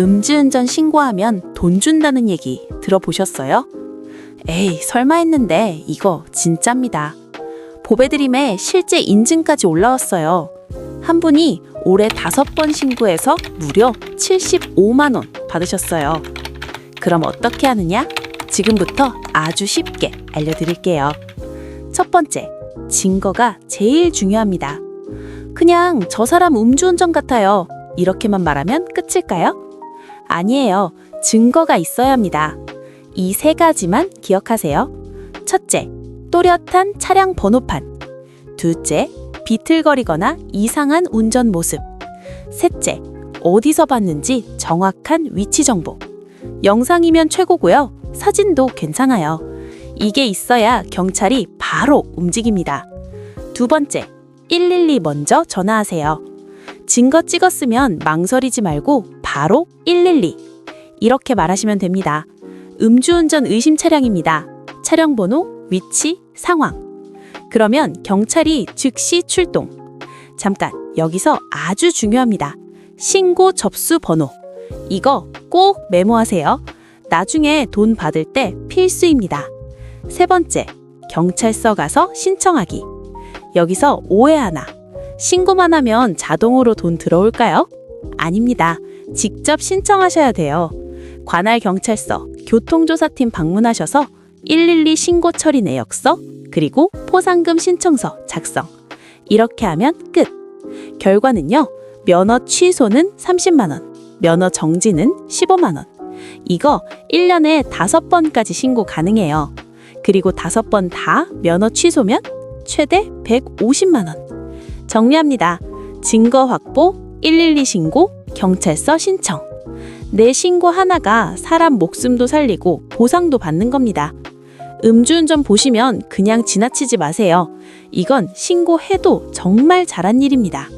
음주운전 신고하면 돈 준다는 얘기 들어보셨어요? 에이, 설마 했는데 이거 진짜입니다. 보배드림에 실제 인증까지 올라왔어요. 한 분이 올해 다섯 번 신고해서 무려 75만원 받으셨어요. 그럼 어떻게 하느냐? 지금부터 아주 쉽게 알려드릴게요. 첫 번째, 증거가 제일 중요합니다. 그냥 저 사람 음주운전 같아요. 이렇게만 말하면 끝일까요? 아니에요. 증거가 있어야 합니다. 이 세 가지만 기억하세요. 첫째, 또렷한 차량 번호판. 둘째, 비틀거리거나 이상한 운전 모습. 셋째, 어디서 봤는지 정확한 위치 정보. 영상이면 최고고요. 사진도 괜찮아요. 이게 있어야 경찰이 바로 움직입니다. 두 번째, 112 먼저 전화하세요. 증거 찍었으면 망설이지 말고 바로 112. 이렇게 말하시면 됩니다. 음주운전 의심 차량입니다. 차량 번호, 위치, 상황. 그러면 경찰이 즉시 출동. 잠깐, 여기서 아주 중요합니다. 신고 접수 번호. 이거 꼭 메모하세요. 나중에 돈 받을 때 필수입니다. 세 번째, 경찰서 가서 신청하기. 여기서 오해 하나. 신고만 하면 자동으로 돈 들어올까요? 아닙니다. 직접 신청하셔야 돼요. 관할 경찰서, 교통조사팀 방문하셔서 112 신고 처리 내역서, 그리고 포상금 신청서 작성. 이렇게 하면 끝. 결과는요, 면허 취소는 30만 원, 면허 정지는 15만 원. 이거 1년에 5번까지 신고 가능해요. 그리고 5번 다 면허 취소면 최대 150만 원. 정리합니다. 증거 확보, 112 신고, 경찰서 신청. 내 신고 하나가 사람 목숨도 살리고 보상도 받는 겁니다. 음주운전 보시면 그냥 지나치지 마세요. 이건 신고해도 정말 잘한 일입니다.